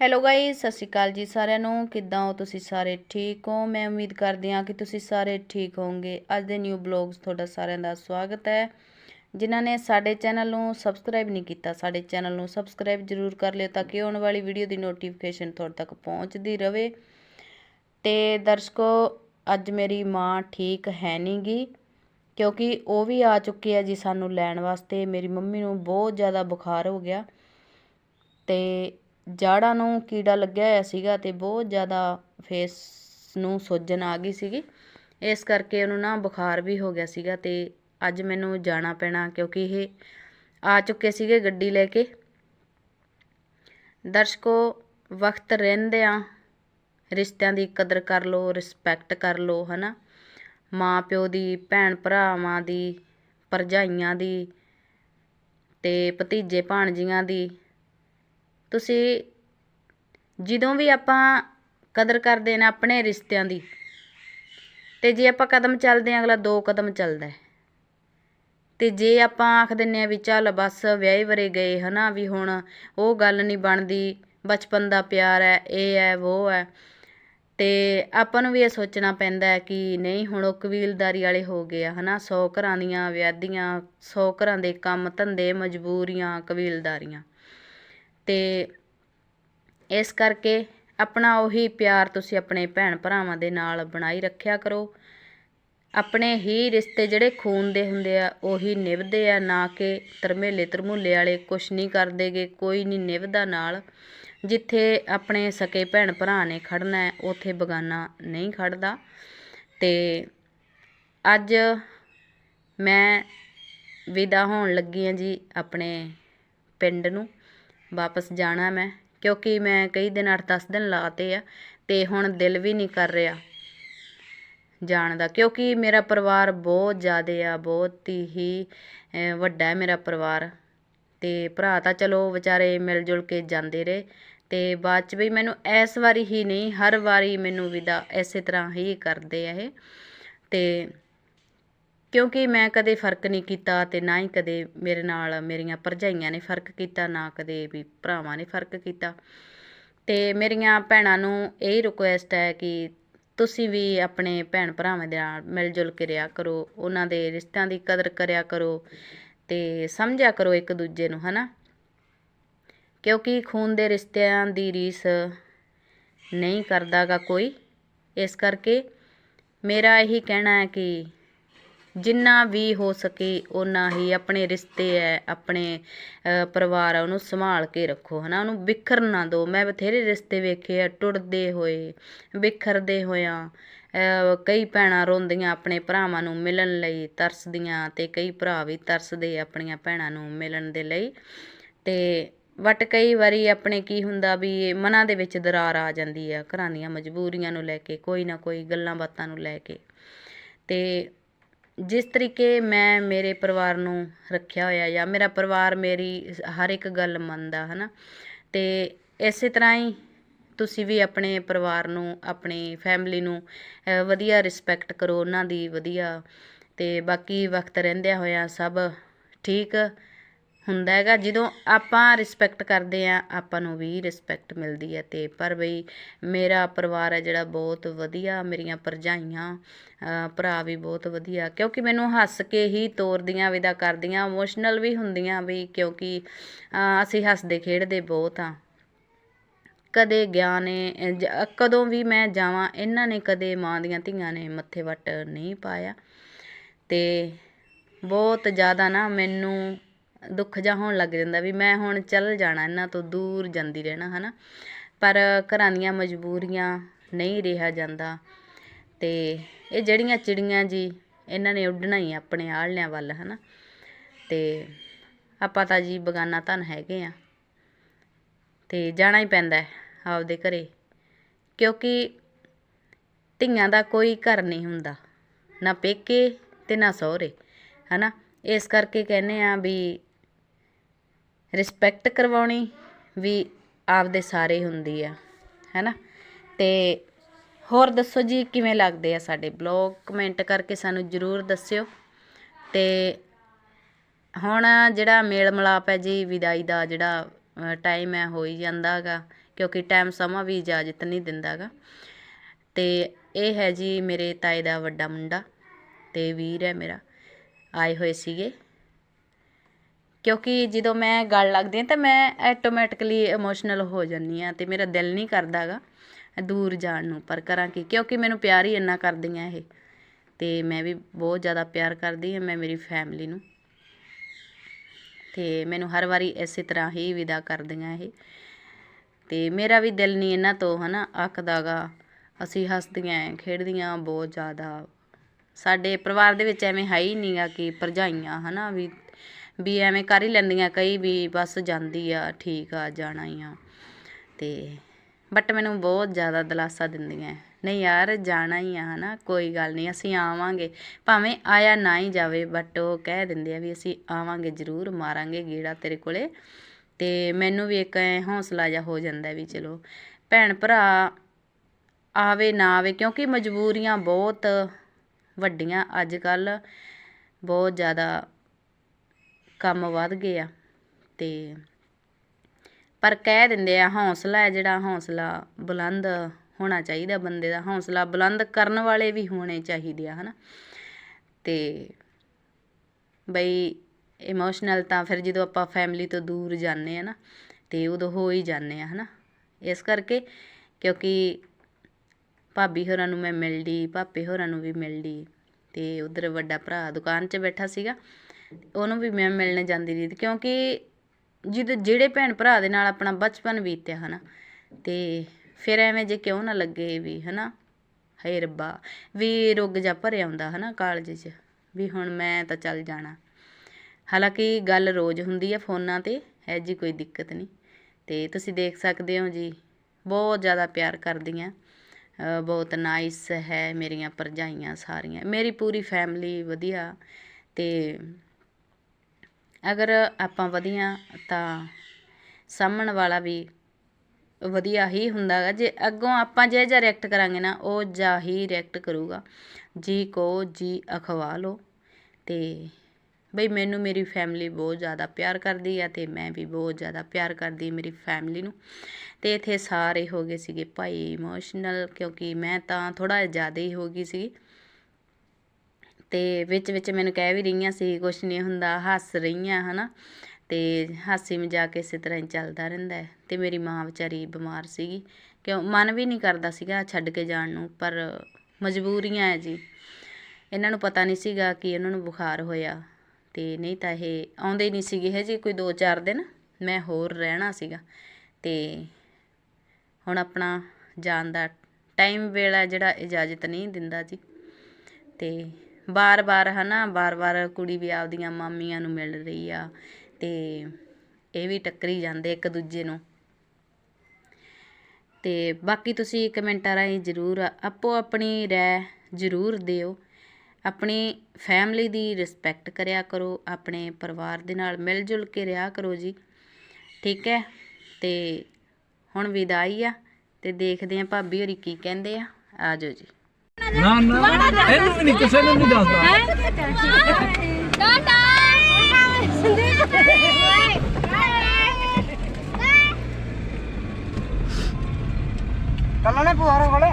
Hello guys ਸਤਿ ਸ਼੍ਰੀ ਅਕਾਲ ਜੀ ਸਾਰਿਆਂ ਨੂੰ। ਕਿੱਦਾਂ ਹੋ ਤੁਸੀਂ ਸਾਰੇ? ਠੀਕ ਹੋ? ਮੈਂ ਉਮੀਦ ਕਰਦੀ ਹਾਂ ਕਿ ਤੁਸੀਂ ਸਾਰੇ ਠੀਕ ਹੋਵੋਗੇ। ਅੱਜ ਦੇ ਨਿਊ ਬਲੌਗਸ ਤੁਹਾਡਾ ਸਾਰਿਆਂ ਦਾ ਸਵਾਗਤ ਹੈ। ਜਿਨ੍ਹਾਂ ਨੇ ਸਾਡੇ ਚੈਨਲ ਨੂੰ ਸਬਸਕ੍ਰਾਈਬ ਨਹੀਂ ਕੀਤਾ, ਸਾਡੇ ਚੈਨਲ ਨੂੰ ਸਬਸਕ੍ਰਾਈਬ ਜ਼ਰੂਰ ਕਰ ਲਿਓ ਤਾਂ ਕਿ ਆਉਣ ਵਾਲੀ ਵੀਡੀਓ ਦੀ ਨੋਟੀਫਿਕੇਸ਼ਨ ਤੁਹਾਡੇ ਤੱਕ ਪਹੁੰਚਦੀ ਰਹੇ ਤੇ ਦਰਸ਼ਕੋ, ਅੱਜ ਮੇਰੀ ਮਾਂ ਠੀਕ ਹੈ ਨਹੀਂਗੀ ਕਿਉਂਕਿ ਉਹ ਵੀ ਆ ਚੁੱਕੀ ਹੈ ਜੀ ਸਾਨੂੰ ਲੈਣ ਵਾਸਤੇ। ਮੇਰੀ ਮੰਮੀ ਨੂੰ ਬਹੁਤ ਜ਼ਿਆਦਾ ਬੁਖਾਰ ਹੋ ਗਿਆ। ਤੇ ਜਾੜਾਂ ਨੂੰ ਕੀੜਾ ਲੱਗਿਆ ਹੋਇਆ ਸੀਗਾ ਅਤੇ ਬਹੁਤ ਜ਼ਿਆਦਾ ਫੇਸ ਨੂੰ ਸੁੱਜਣ ਆ ਗਈ ਸੀਗੀ। ਇਸ ਕਰਕੇ ਉਹਨੂੰ ਨਾ ਬੁਖਾਰ ਵੀ ਹੋ ਗਿਆ ਸੀਗਾ ਅਤੇ ਅੱਜ ਮੈਨੂੰ ਜਾਣਾ ਪੈਣਾ ਕਿਉਂਕਿ ਇਹ ਆ ਚੁੱਕੇ ਸੀਗੇ ਗੱਡੀ ਲੈ ਕੇ। ਦਰਸ਼ਕੋ, ਵਕਤ ਰਹਿੰਦਿਆਂ ਰਿਸ਼ਤਿਆਂ ਦੀ ਕਦਰ ਕਰ ਲਓ ਰਿਸਪੈਕਟ ਕਰ ਲਓ, ਹਨਾ? ਮਾਂ ਪਿਓ ਦੀ ਭੈਣ ਭਰਾਵਾਂ ਦੀ, ਭਰਜਾਈਆਂ ਦੀ ਤੇ ਭਤੀਜੇ ਭਾਣਜੀਆਂ ਦੀ ਤੁਸੀਂ ਜਦੋਂ ਵੀ ਆਪਾਂ ਕਦਰ ਕਰਦੇ ਨਾ ਆਪਣੇ ਰਿਸ਼ਤਿਆਂ ਦੀ, ਤੇ ਜੇ ਆਪਾਂ ਕਦਮ ਚੱਲਦੇ ਹਾਂ, ਅਗਲਾ ਦੋ ਕਦਮ ਚੱਲਦਾ ਅਤੇ ਜੇ ਆਪਾਂ ਆਖ ਦਿੰਦੇ ਹਾਂ ਵੀ ਚੱਲ ਬਸ ਵਿਆਹੇ ਵਰੇ ਗਏ ਹੈ ਨਾ ਵੀ ਹੁਣ ਉਹ ਗੱਲ ਨਹੀਂ ਬਣਦੀ, ਬਚਪਨ ਦਾ ਪਿਆਰ ਹੈ, ਇਹ ਹੈ ਉਹ ਹੈ ਅਤੇ ਆਪਾਂ ਨੂੰ ਵੀ ਇਹ ਸੋਚਣਾ ਪੈਂਦਾ ਹੈ ਕਿ ਨਹੀਂ, ਹੁਣ ਉਹ ਕਬੀਲਦਾਰੀ ਵਾਲੇ ਹੋ ਗਏ ਆ ਹੈ ਨਾ ਸੌ ਘਰਾਂ ਦੀਆਂ ਵਿਆਧੀਆਂ ਸੌ ਘਰਾਂ ਦੇ ਕੰਮ ਧੰਦੇ ਮਜਬੂਰੀਆਂ, ਕਬੀਲਦਾਰੀਆਂ। ਤੇ ਇਸ ਕਰਕੇ ਆਪਣਾ ਉਹੀ ਪਿਆਰ ਤੁਸੀਂ ਆਪਣੇ ਭੈਣ ਭਰਾਵਾਂ ਦੇ ਨਾਲ ਬਣਾਈ ਰੱਖਿਆ ਕਰੋ। ਆਪਣੇ ਹੀ ਰਿਸ਼ਤੇ ਜਿਹੜੇ ਖੂਨ ਦੇ ਹੁੰਦੇ ਆ, ਉਹੀ ਨਿਭਦੇ ਆ, ਨਾ ਕਿ ਤਰਮੇਲੇ ਤਰਮੂਲੇ ਵਾਲੇ ਕੁਛ ਨਹੀਂ ਕਰਦੇਗੇ ਕੋਈ ਨਹੀਂ ਨਿਭਦਾ ਨਾਲ। ਜਿੱਥੇ ਆਪਣੇ ਸਕੇ ਭੈਣ ਭਰਾ ਨੇ ਖੜਨਾ ਉੱਥੇ ਬਗਾਨਾ ਨਹੀਂ ਖੜਦਾ। ਤੇ ਅੱਜ ਮੈਂ ਵਿਦਾ ਹੋਣ ਲੱਗੀ ਹਾਂ ਜੀ ਆਪਣੇ ਪਿੰਡ ਨੂੰ। ਵਾਪਸ ਜਾਣਾ ਮੈਂ, ਕਿਉਂਕਿ ਮੈਂ ਕਈ ਦਿਨ ਅੱਠ ਦਸ ਦਿਨ ਲਾਤੇ ਆ ਅਤੇ ਹੁਣ ਦਿਲ ਵੀ ਨਹੀਂ ਕਰ ਰਿਹਾ ਜਾਣ ਦਾ, ਕਿਉਂਕਿ ਮੇਰਾ ਪਰਿਵਾਰ ਬਹੁਤ ਜ਼ਿਆਦਾ ਆ, ਬਹੁਤ ਹੀ ਵੱਡਾ ਹੈ ਮੇਰਾ ਪਰਿਵਾਰ ਅਤੇ ਭਰਾ ਤਾਂ ਚਲੋ ਵਿਚਾਰੇ ਮਿਲ ਜੁਲ ਕੇ ਜਾਂਦੇ ਰਹੇ ਅਤੇ ਬਾਅਦ ਚ ਵੀ ਮੈਨੂੰ ਇਸ ਵਾਰੀ ਹੀ ਨਹੀਂ, ਹਰ ਵਾਰੀ ਮੈਨੂੰ ਵਿਦਾ ਇਸੇ ਤਰ੍ਹਾਂ ਹੀ ਕਰਦੇ ਆ ਇਹ ਅਤੇ ਕਿਉਂਕਿ ਮੈਂ ਕਦੇ ਫ਼ਰਕ ਨਹੀਂ ਕੀਤਾ ਅਤੇ ਨਾ ਹੀ ਕਦੇ ਮੇਰੇ ਨਾਲ ਮੇਰੀਆਂ ਭਰਜਾਈਆਂ ਨੇ ਫ਼ਰਕ ਕੀਤਾ, ਨਾ ਕਦੇ ਵੀ ਭਰਾਵਾਂ ਨੇ ਫ਼ਰਕ ਕੀਤਾ। ਅਤੇ ਮੇਰੀਆਂ ਭੈਣਾਂ ਨੂੰ ਇਹ ਰਿਕੁਐਸਟ ਹੈ ਕਿ ਤੁਸੀਂ ਵੀ ਆਪਣੇ ਭੈਣ ਭਰਾਵਾਂ ਦੇ ਨਾਲ ਮਿਲ ਜੁਲ ਕੇ ਰਿਹਾ ਕਰੋ, ਉਹਨਾਂ ਦੇ ਰਿਸ਼ਤਿਆਂ ਦੀ ਕਦਰ ਕਰਿਆ ਕਰੋ ਅਤੇ ਸਮਝਿਆ ਕਰੋ ਇੱਕ ਦੂਜੇ ਨੂੰ ਹੈ ਨਾ ਕਿਉਂਕਿ ਖੂਨ ਦੇ ਰਿਸ਼ਤਿਆਂ ਦੀ ਰੀਸ ਨਹੀਂ ਕਰਦਾਗਾ ਕੋਈ। ਇਸ ਕਰਕੇ ਮੇਰਾ ਇਹੀ ਕਹਿਣਾ ਹੈ ਕਿ ਜਿੰਨਾ ਵੀ ਹੋ ਸਕੇ ਓਨਾ ਹੀ ਆਪਣੇ ਰਿਸ਼ਤੇ ਹੈ ਆਪਣੇ ਪਰਿਵਾਰ ਆ, ਉਹਨੂੰ ਸੰਭਾਲ ਕੇ ਰੱਖੋ ਹੈ ਨਾ ਉਹਨੂੰ ਵਿਖਰਨ ਨਾ ਦਿਓ ਮੈਂ ਬਥੇਰੇ ਰਿਸ਼ਤੇ ਵੇਖੇ ਆ, ਟੁੱਟਦੇ ਹੋਏ, ਵਿਖਰਦੇ ਹੋਇਆਂ ਕਈ ਭੈਣਾਂ ਰੋਂਦੀਆਂ ਆਪਣੇ ਭਰਾਵਾਂ ਨੂੰ ਮਿਲਣ ਲਈ ਤਰਸਦੀਆਂ ਅਤੇ ਕਈ ਭਰਾ ਵੀ ਤਰਸਦੇ ਆਪਣੀਆਂ ਭੈਣਾਂ ਨੂੰ ਮਿਲਣ ਦੇ ਲਈ। ਅਤੇ ਬਟ ਕਈ ਵਾਰੀ ਆਪਣੇ ਕੀ ਹੁੰਦਾ ਵੀ ਮਨਾਂ ਦੇ ਵਿੱਚ ਦਰਾਰ ਆ ਜਾਂਦੀ ਆ, ਘਰਾਂ ਦੀਆਂ ਮਜਬੂਰੀਆਂ ਨੂੰ ਲੈ ਕੇ, ਕੋਈ ਨਾ ਕੋਈ ਗੱਲਾਂ ਬਾਤਾਂ ਨੂੰ ਲੈ ਕੇ। ਅਤੇ ਜਿਸ ਤਰੀਕੇ ਮੈਂ ਮੇਰੇ ਪਰਿਵਾਰ ਨੂੰ ਰੱਖਿਆ ਹੋਇਆ ਜਾਂ ਮੇਰਾ ਪਰਿਵਾਰ ਮੇਰੀ ਹਰ ਇੱਕ ਗੱਲ ਮੰਨਦਾ ਹੈ ਨਾ ਅਤੇ ਇਸੇ ਤਰ੍ਹਾਂ ਹੀ ਤੁਸੀਂ ਵੀ ਆਪਣੇ ਪਰਿਵਾਰ ਨੂੰ, ਆਪਣੀ ਫੈਮਿਲੀ ਨੂੰ ਵਧੀਆ ਰਿਸਪੈਕਟ ਕਰੋ, ਉਹਨਾਂ ਦੀ ਵਧੀਆ ਅਤੇ ਬਾਕੀ ਵਕਤ ਰਹਿੰਦਿਆਂ ਹੋਇਆਂ ਸਭ ਠੀਕ। ਹੁੰਦਾ ਹੈਗਾ, ਜਦੋਂ ਆਪਾਂ ਰਿਸਪੈਕਟ ਕਰਦੇ ਹਾਂ, ਆਪਾਂ ਨੂੰ ਵੀ ਰਿਸਪੈਕਟ ਮਿਲਦੀ ਹੈ ਅਤੇ ਪਰ ਬਈ ਮੇਰਾ ਪਰਿਵਾਰ ਹੈ ਜਿਹੜਾ ਬਹੁਤ ਵਧੀਆ, ਮੇਰੀਆਂ ਭਰਜਾਈਆਂ ਭਰਾ ਵੀ ਬਹੁਤ ਵਧੀਆ, ਕਿਉਂਕਿ ਮੈਨੂੰ ਹੱਸ ਕੇ ਹੀ ਤੋਰਦੀਆਂ, ਵਿਦਾ ਕਰਦੀਆਂ ਇਮੋਸ਼ਨਲ ਵੀ ਹੁੰਦੀਆਂ ਵੀ ਕਿਉਂਕਿ ਅਸੀਂ ਹੱਸਦੇ, ਖੇਡਦੇ ਬਹੁਤ ਆ ਕਦੇ ਗਿਆ ਨੇ ਕਦੋਂ ਵੀ ਮੈਂ ਜਾਵਾਂ, ਇਹਨਾਂ ਨੇ ਕਦੇ ਮਾਂ ਦੀਆਂ ਧੀਆਂ ਨੇ ਮੱਥੇ ਵੱਟ ਨਹੀਂ ਪਾਇਆ। ਤੇ ਬਹੁਤ ਜ਼ਿਆਦਾ ਨਾ ਮੈਨੂੰ ਦੁੱਖ ਜਿਹਾ ਹੋਣ ਲੱਗ ਜਾਂਦਾ ਵੀ ਮੈਂ ਹੁਣ ਚੱਲ ਜਾਣਾ ਇਹਨਾਂ ਤੋਂ ਦੂਰ ਜਾਂਦੀ ਰਹਿਣਾ ਹੈ ਨਾ ਪਰ ਘਰਾਂ ਦੀਆਂ ਮਜਬੂਰੀਆਂ ਨਹੀਂ ਰਿਹਾ ਜਾਂਦਾ ਅਤੇ ਇਹ ਜਿਹੜੀਆਂ ਚਿੜੀਆਂ ਜੀ, ਇਹਨਾਂ ਨੇ ਉੱਡਣਾ ਹੀ ਆਪਣੇ ਆਲ੍ਹਿਆਂ ਵੱਲ ਹੈ ਨਾ ਅਤੇ ਆਪਾਂ ਤਾਂ ਜੀ ਬਗਾਨਾ ਧਨ ਹੈਗੇ ਆ ਤੇ ਜਾਣਾ ਹੀ ਪੈਂਦਾ ਆਪਦੇ ਘਰੇ, ਕਿਉਂਕਿ ਧੀਆਂ ਦਾ ਕੋਈ ਘਰ ਨਹੀਂ ਹੁੰਦਾ, ਨਾ ਪੇਕੇ ਤੇ ਨਾ ਸਹੁਰੇ, ਹਨਾ। ਇਸ ਕਰਕੇ ਕਹਿੰਦੇ ਆ ਵੀ ਰਿਸਪੈਕਟ ਕਰਵਾਉਣੀ ਵੀ ਆਪਦੇ ਸਾਰੇ ਹੁੰਦੀ ਆ ਹੈ ਨਾ ਤੇ ਹੋਰ ਦੱਸੋ ਜੀ, ਕਿਵੇਂ ਲੱਗਦੇ ਆ ਸਾਡੇ ਬਲੌਗ? ਕਮੈਂਟ ਕਰਕੇ ਸਾਨੂੰ ਜ਼ਰੂਰ ਦੱਸਿਓ। ਤੇ ਹੁਣ ਜਿਹੜਾ ਮੇਲ ਮਲਾਪ ਹੈ ਜੀ, ਵਿਦਾਈ ਦਾ ਜਿਹੜਾ ਟਾਈਮ ਹੈ ਹੋ ਹੀ ਜਾਂਦਾ ਗਾ ਕਿਉਂਕਿ ਟਾਈਮ ਸਮਾਂ ਵੀ ਇਜਾਜ਼ਤ ਨਹੀਂ ਦਿੰਦਾ ਗਾ ਤੇ ਇਹ ਹੈ ਜੀ, ਮੇਰੇ ਤਾਏ ਦਾ ਵੱਡਾ ਮੁੰਡਾ ਤੇ ਵੀਰ ਹੈ ਮੇਰਾ, ਆਏ ਹੋਏ ਸੀਗੇ। ਕਿਉਂਕਿ ਜਦੋਂ ਮੈਂ ਗੱਲ ਲੱਗਦੀ ਹਾਂ ਤਾਂ ਮੈਂ ਐਟੋਮੈਟਿਕਲੀ ਇਮੋਸ਼ਨਲ ਹੋ ਜਾਂਦੀ ਹਾਂ ਅਤੇ ਮੇਰਾ ਦਿਲ ਨਹੀਂ ਕਰਦਾ ਗਾ ਦੂਰ ਜਾਣ ਨੂੰ, ਪਰ ਕਰਾਂ ਕੀ? ਕਿਉਂਕਿ ਮੈਨੂੰ ਪਿਆਰ ਹੀ ਇੰਨਾ ਕਰਦੀਆਂ ਇਹ। ਅਤੇ ਮੈਂ ਵੀ ਬਹੁਤ ਜ਼ਿਆਦਾ ਪਿਆਰ ਕਰਦੀ ਹਾਂ ਮੈਂ, ਮੇਰੀ ਫੈਮਿਲੀ ਨੂੰ। ਅਤੇ ਮੈਨੂੰ ਹਰ ਵਾਰੀ ਇਸੇ ਤਰ੍ਹਾਂ ਹੀ ਵਿਦਾ ਕਰਦੀਆਂ ਇਹ। ਅਤੇ ਮੇਰਾ ਵੀ ਦਿਲ ਨਹੀਂ ਇਹਨਾਂ ਤੋਂ ਹੈ ਹਨਾ ਅੱਕਦਾਗਾ ਅਸੀਂ ਹੱਸਦੀਆਂ, ਖੇਡਦੀਆਂ ਬਹੁਤ ਜ਼ਿਆਦਾ। ਸਾਡੇ ਪਰਿਵਾਰ ਦੇ ਵਿੱਚ ਐਵੇਂ ਹੈ ਹੀ ਨਹੀਂਗਾ ਕਿ ਭਰਜਾਈਆਂ ਹਨਾ ਵੀ ਵੀ ਐਵੇਂ ਕਰ ਹੀ ਲੈਂਦੀਆਂ, ਕਈ ਵੀ ਬਸ ਜਾਂਦੀ ਆ, ਠੀਕ ਆ, ਜਾਣਾ ਹੀ ਆ। ਤੇ ਬਟ ਮੈਨੂੰ ਬਹੁਤ ਜ਼ਿਆਦਾ ਦਿਲਾਸਾ ਦਿੰਦੀਆਂ ਨਹੀਂ ਯਾਰ, ਜਾਣਾ ਹੀ ਆ, ਹਨਾ, ਕੋਈ ਗੱਲ ਨਹੀਂ, ਅਸੀਂ ਆਵਾਂਗੇ। ਭਾਵੇਂ ਆਇਆ ਨਾ ਹੀ ਜਾਵੇ ਬਟ ਉਹ ਕਹਿ ਦਿੰਦੇ ਆ ਵੀ ਅਸੀਂ ਆਵਾਂਗੇ ਜ਼ਰੂਰ, ਮਾਰਾਂਗੇ ਗੇੜਾ ਤੇਰੇ ਕੋਲੇ। ਤੇ ਮੈਨੂੰ ਵੀ ਇੱਕ ਐ ਹੌਸਲਾ ਜਿਹਾ ਹੋ ਜਾਂਦਾ ਵੀ ਚਲੋ, ਭੈਣ ਭਰਾ ਆਵੇ ਨਾ ਆਵੇ, ਕਿਉਂਕਿ ਮਜਬੂਰੀਆਂ ਬਹੁਤ ਵੱਡੀਆਂ ਅੱਜ ਕੱਲ ਬਹੁਤ ਜ਼ਿਆਦਾ ਕੰਮ ਵੱਧ ਗਏ ਆ ਤੇ ਪਰ ਕਹਿ ਦਿੰਦੇ ਆ ਹੌਸਲਾ ਹੈ ਜਿਹੜਾ ਹੌਸਲਾ ਬੁਲੰਦ ਹੋਣਾ ਚਾਹੀਦਾ ਬੰਦੇ ਦਾ, ਹੌਸਲਾ ਬੁਲੰਦ ਕਰਨ ਵਾਲੇ ਵੀ ਹੋਣੇ ਚਾਹੀਦੇ ਆ, ਹਨਾ? ਤੇ ਬਈ ਇਮੋਸ਼ਨਲ ਤਾਂ ਫਿਰ ਜਦੋਂ ਆਪਾਂ ਫੈਮਿਲੀ ਤੋਂ ਦੂਰ ਜਾਂਦੇ ਆ ਨਾ, ਤੇ ਉਦੋਂ ਹੋ ਹੀ ਜਾਂਦੇ ਆ, ਹਨਾ? ਇਸ ਕਰਕੇ ਕਿਉਂਕਿ ਭਾਬੀ ਹੋਰਾਂ ਨੂੰ ਮੈਂ ਮਿਲਦੀ, ਭਾਪੇ ਹੋਰਾਂ ਨੂੰ ਵੀ ਮਿਲਦੀ ਤੇ ਉਧਰ ਵੱਡਾ ਭਰਾ ਦੁਕਾਨ 'ਚ ਬੈਠਾ ਸੀਗਾ ਉਹਨੂੰ ਵੀ ਮੈਂ ਮਿਲਣ ਜਾਂਦੀ ਰਹੀ ਕਿਉਂਕਿ ਜਿਹਦੇ ਜਿਹੜੇ ਭੈਣ ਭਰਾ ਦੇ ਨਾਲ ਆਪਣਾ ਬਚਪਨ ਬੀਤਿਆ ਹਨਾ ਤੇ ਫਿਰ ਐਵੇਂ ਜੇ ਕਿਉਂ ਨਾ ਲੱਗੇ ਵੀ ਹਨਾ ਹੇ ਰੱਬਾ ਵੀ ਰੁੱਗ ਜਾ ਭਰਿਆ ਆਉਂਦਾ ਹਨਾ ਕਾਲਜ 'ਚ ਵੀ ਹੁਣ ਮੈਂ ਤਾਂ ਚੱਲ ਜਾਣਾ। ਹਾਲਾਂਕਿ ਗੱਲ ਰੋਜ਼ ਹੁੰਦੀ ਆ ਫੋਨਾਂ ਤੇ ਹੈ ਜੀ ਕੋਈ ਦਿੱਕਤ ਨਹੀਂ ਤੇ ਤੁਸੀਂ ਦੇਖ ਸਕਦੇ ਹੋ ਜੀ ਬਹੁਤ ਜ਼ਿਆਦਾ ਪਿਆਰ ਕਰਦੀਆਂ ਅ, ਬਹੁਤ ਨਾਈਸ ਹੈ ਮੇਰੀਆਂ ਭਰਜਾਈਆਂ ਸਾਰੀਆਂ ਮੇਰੀ ਪੂਰੀ ਫੈਮਿਲੀ ਵਧੀਆ ਤੇ ਅਗਰ ਆਪਾਂ ਵਧੀਆ ਤਾਂ ਸਾਹਮਣ ਵਾਲਾ ਵੀ ਵਧੀਆ ਹੀ ਹੁੰਦਾ ਗਾ। ਜੇ ਅੱਗੋਂ ਆਪਾਂ ਜੇ ਜਿਹਾ ਰਿਐਕਟ ਕਰਾਂਗੇ ਨਾ, ਉਹ ਜਾ ਹੀ ਰਿਐਕਟ ਕਰੂਗਾ। ਜੀ ਕੋ ਜੀ ਅਖਵਾ ਲੋ। ਤੇ ਬਈ ਮੈਨੂੰ ਮੇਰੀ ਫੈਮਿਲੀ ਬਹੁਤ ਜ਼ਿਆਦਾ ਪਿਆਰ ਕਰਦੀ ਆ ਤੇ ਮੈਂ ਵੀ ਬਹੁਤ ਜ਼ਿਆਦਾ ਪਿਆਰ ਕਰਦੀ ਮੇਰੀ ਫੈਮਿਲੀ ਨੂੰ। ਤੇ ਇੱਥੇ ਸਾਰੇ ਹੋ ਗਏ ਸੀਗੇ ਭਾਈ ਇਮੋਸ਼ਨਲ ਕਿਉਂਕਿ ਮੈਂ ਤਾਂ ਥੋੜਾ ਜ਼ਿਆਦਾ ਹੀ ਹੋ ਗਈ ਸੀ ਤੇ ਵਿੱਚ ਵਿੱਚ ਮੈਨੂੰ ਕਹਿ ਵੀ ਰਹੀਆਂ ਸੀ, ਕੁਛ ਨਹੀਂ ਹੁੰਦਾ, ਹੱਸ ਰਹੀਆਂ, ਹਨਾ। ਤੇ ਹਾਸੀ ਮਜ਼ਾਕ ਇਸੇ ਤਰ੍ਹਾਂ ਹੀ ਚੱਲਦਾ ਰਹਿੰਦਾ ਹੈ। ਤੇ ਮੇਰੀ ਮਾਂ ਵਿਚਾਰੀ ਬਿਮਾਰ ਸੀਗੀ। ਕਿਉਂ? ਮਨ ਵੀ ਨਹੀਂ ਕਰਦਾ ਸੀਗਾ ਛੱਡ ਕੇ ਜਾਣ ਨੂੰ, ਪਰ ਮਜਬੂਰੀਆਂ ਹੈ ਜੀ। ਇਹਨਾਂ ਨੂੰ ਪਤਾ ਨਹੀਂ ਸੀਗਾ ਕਿ ਇਹਨਾਂ ਨੂੰ ਬੁਖਾਰ ਹੋਇਆ। ਤੇ ਨਹੀਂ ਤਾਂ ਇਹ ਆਉਂਦੇ ਨਹੀਂ ਸੀਗੇ ਹੈ ਜੀ ਕੋਈ 2-4 ਦਿਨ, ਮੈਂ ਹੋਰ ਰਹਿਣਾ ਸੀਗਾ। ਤੇ ਹੁਣ ਆਪਣਾ ਜਾਣ ਦਾ ਟਾਈਮ ਵੇਲਾ ਜਿਹੜਾ ਇਜਾਜ਼ਤ ਨਹੀਂ ਦਿੰਦਾ ਜੀ। ਤੇ ਵਾਰ ਵਾਰ ਹੈ ਨਾ ਵਾਰ ਵਾਰ ਕੁੜੀ ਵੀ ਆਪਦੀਆਂ ਮਾਮੀਆਂ ਨੂੰ ਮਿਲ ਰਹੀ ਆ ਅਤੇ ਇਹ ਵੀ ਟੱਕਰੀ ਜਾਂਦੇ ਇੱਕ ਦੂਜੇ ਨੂੰ। ਤੇ ਬਾਕੀ ਤੁਸੀਂ ਕਮੈਂਟਾਂ ਰਾਹੀਂ ਜ਼ਰੂਰ ਆਪੋ ਆਪਣੀ ਰਾਏ ਜ਼ਰੂਰ ਦਿਓ। ਆਪਣੀ ਫੈਮਿਲੀ ਦੀ ਰਿਸਪੈਕਟ ਕਰਿਆ ਕਰੋ, ਆਪਣੇ ਪਰਿਵਾਰ ਦੇ ਨਾਲ ਮਿਲ ਜੁਲ ਕੇ ਰਿਹਾ ਕਰੋ ਜੀ। ਠੀਕ ਹੈ? ਤੇ ਹੁਣ ਵਿਦਾਈ ਆ ਤੇ ਦੇਖਦੇ ਆ ਭਾਬੀ ਹੋਰੀ ਕੀ ਕਹਿੰਦੇ ਆ। ਆ ਜਾਓ ਜੀ। ਨਾ ਨਾ ਇਹਨੂੰ ਵੀ ਨਹੀਂ ਕਿਸੇ ਨੂੰ ਨਹੀਂ ਦੱਸਦਾ ਕੱਲ ਨੇ ਪੁਆਰੇ ਕੋਲੇ